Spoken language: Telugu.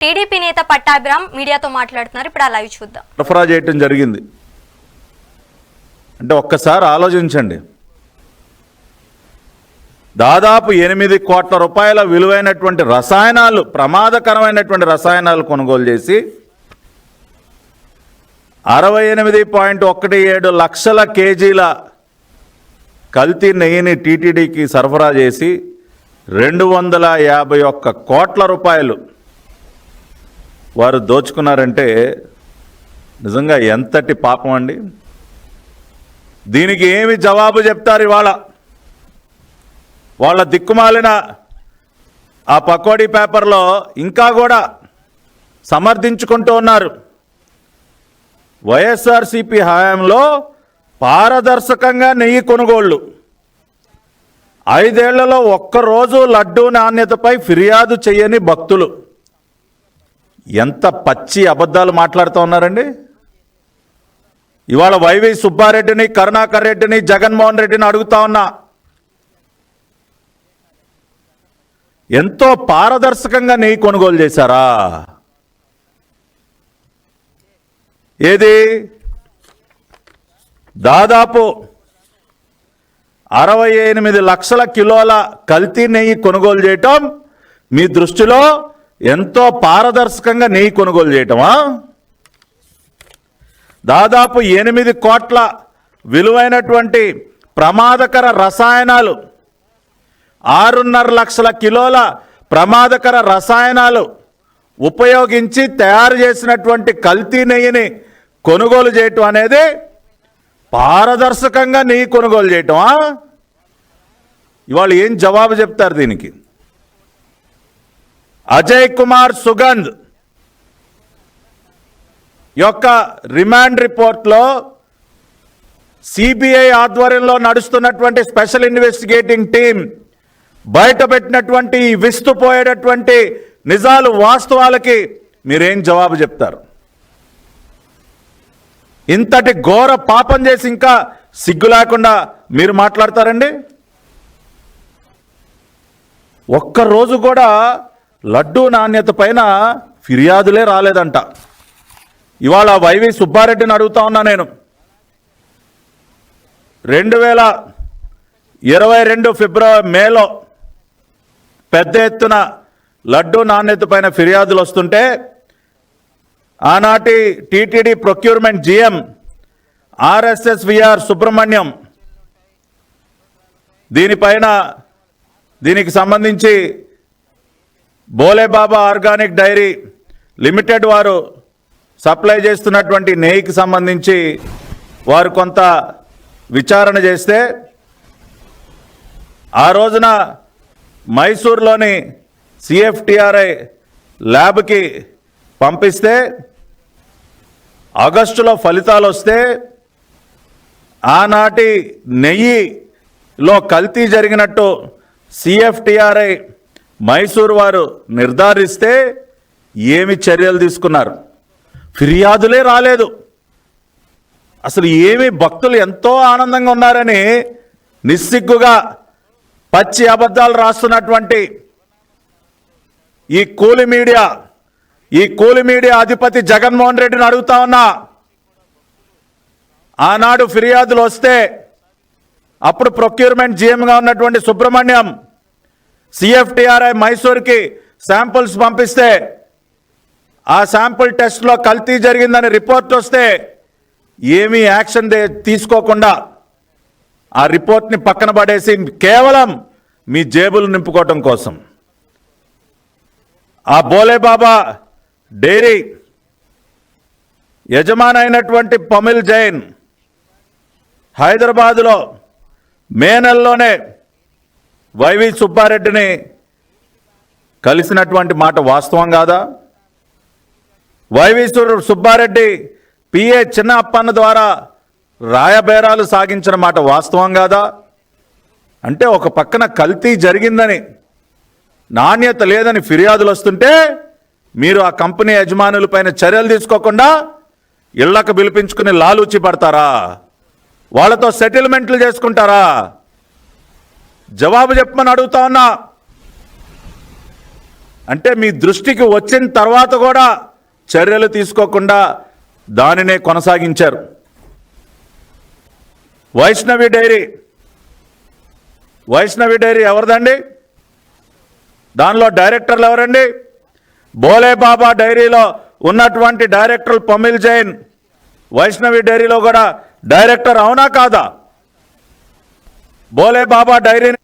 టీడీపీ నేత పట్టాభిరామ్ మీడియాతో మాట్లాడుతున్నారు. ఇప్పుడు ఆ లైవ్ చూద్దాం. సరఫరా చేయటం జరిగింది. అంటే ఒక్కసారి ఆలోచించండి. దాదాపు ఎనిమిది కోట్ల రూపాయల విలువైనటువంటి రసాయనాలు ప్రమాదకరమైనటువంటి రసాయనాలు కొనుగోలు చేసి అరవై ఎనిమిది పాయింట్ ఒకటి ఏడు లక్షల కేజీల కల్తీ నెయ్యిని టీటీడీకి సరఫరా చేసి రెండు వందల యాభై ఒక్క కోట్ల రూపాయలు వారు దోచుకున్నారంటే నిజంగా ఎంతటి పాపం అండి? దీనికి ఏమి జవాబు చెప్తారు ఇవాళ? వాళ్ళ దిక్కుమాలిన ఆ పకోడీ పేపర్లో ఇంకా కూడా సమర్థించుకుంటూ ఉన్నారు. వైఎస్ఆర్సిపి హయాంలో పారదర్శకంగా నెయ్యి కొనుగోళ్ళు ఐదేళ్ళలో ఒక్కరోజు లడ్డూ నాణ్యతపై ఫిర్యాదు చేయని భక్తులు. ఎంత పచ్చి అబద్ధాలు మాట్లాడుతూ ఉన్నారండి? ఇవాళ వైవి సుబ్బారెడ్డిని కరుణాకర్ రెడ్డిని జగన్మోహన్ రెడ్డిని అడుగుతా ఉన్నా. ఎంతో పారదర్శకంగా నెయ్యి కొనుగోలు చేశారా? ఏది? దాదాపు అరవై ఎనిమిది లక్షల కిలోల కల్తీ నెయ్యి కొనుగోలు చేయటం మీ దృష్టిలో ఎంతో పారదర్శకంగా నెయ్యి కొనుగోలు చేయటమా? దాదాపు ఎనిమిది కోట్ల విలువైనటువంటి ప్రమాదకర రసాయనాలు ఆరున్నర లక్షల కిలోల ప్రమాదకర రసాయనాలు ఉపయోగించి తయారు చేసినటువంటి కల్తీ నెయ్యిని కొనుగోలు చేయటం అనేది పారదర్శకంగా నెయ్యి కొనుగోలు చేయటమా? ఇవాళ ఏం జవాబు చెప్తారు దీనికి? అజయ్ కుమార్ సుగంధ్ యొక్క రిమాండ్ రిపోర్ట్లో సిబిఐ ఆధ్వర్యంలో నడుస్తున్నటువంటి స్పెషల్ ఇన్వెస్టిగేటింగ్ టీం బయటపెట్టినటువంటి విస్తుపోయేటటువంటి నిజాలు వాస్తవాలకి మీరేం జవాబు చెప్తారు? ఇంతటి ఘోర పాపం చేసి ఇంకా సిగ్గు లేకుండా మీరు మాట్లాడతారండి? ఒక్కరోజు కూడా లడ్డూ నాణ్యత పైన ఫిర్యాదులే రాలేదంట. ఇవాళ వైవి సుబ్బారెడ్డిని అడుగుతా ఉన్నా నేను. రెండు వేల ఇరవై రెండు ఫిబ్రవరి మేలో పెద్ద ఎత్తున లడ్డూ నాణ్యత పైన ఫిర్యాదులు వస్తుంటే ఆనాటి TTD procurement GM RSS VR Subrahmanyam దీనిపైన దీనికి సంబంధించి బోలేబాబా ఆర్గానిక్ డైరీ లిమిటెడ్ వారు సప్లై చేస్తున్నటువంటి నెయ్యికి సంబంధించి వారు కొంత విచారణ చేస్తే ఆ రోజున మైసూర్లోని సిఎఫ్టిఆర్ఐ ల్యాబ్కి పంపిస్తే ఆగస్టులో ఫలితాలు వస్తే ఆనాటి నెయ్యిలో కల్తీ జరిగినట్టు సిఎఫ్టిఆర్ఐ మైసూర్ వారు నిర్ధారిస్తే ఏమి చర్యలు తీసుకున్నారు? ఫిర్యాదులే రాలేదు. అసలు ఏమి భక్తులు ఎంతో ఆనందంగా ఉన్నారని నిస్సిగ్గుగా పచ్చి అబద్ధాలు రాస్తున్నటువంటి ఈ కూలి మీడియా ఈ కూలి మీడియా అధిపతి జగన్మోహన్ రెడ్డిని అడుగుతా ఉన్నా ఆనాడు ఫిర్యాదులు వస్తే అప్పుడు ప్రొక్యూర్మెంట్ జీఎంగా ఉన్నటువంటి సుబ్రహ్మణ్యం సిఎఫ్టిఆర్ఐ మైసూర్కి శాంపుల్స్ పంపిస్తే ఆ శాంపుల్ టెస్ట్లో కల్తీ జరిగిందని రిపోర్ట్ వస్తే ఏమీ యాక్షన్ దే- తీసుకోకుండా ఆ రిపోర్ట్ని పక్కన పడేసి కేవలం మీ జేబులు నింపుకోవటం కోసం. ఆ బోలేబాబా డైరీ యజమానైనటువంటి పమిల్ జైన్ హైదరాబాదులో మే నెలలోనే వైవి సుబ్బారెడ్డిని కలిసినటువంటి మాట వాస్తవం కాదా? వైవి సుబ్బారెడ్డి పిఏ చిన్న అప్పన్న ద్వారా రాయబేరాలు సాగించిన మాట వాస్తవం కాదా? అంటే ఒక పక్కన కల్తీ జరిగిందని నాణ్యత లేదని ఫిర్యాదులు వస్తుంటే మీరు ఆ కంపెనీ యజమానులపైన చర్యలు తీసుకోకుండా ఇళ్ళకు పిలిపించుకుని లాలూచి పడతారా? వాళ్ళతో సెటిల్మెంట్లు చేసుకుంటారా? జవాబు చెప్పమని అడుగుతా ఉన్నా. అంటే మీ దృష్టికి వచ్చిన తర్వాత కూడా చర్యలు తీసుకోకుండా దానినే కొనసాగించారు. వైష్ణవి డైరీ. వైష్ణవి డైరీ ఎవరిదండి? దానిలో డైరెక్టర్లు ఎవరండి? బోలే బాబా డైరీలో ఉన్నటువంటి డైరెక్టర్ పమిల్ జైన్. వైష్ణవి డైరీలో కూడా డైరెక్టర్ అవునా కాదా? బోలే బాబా డైరీని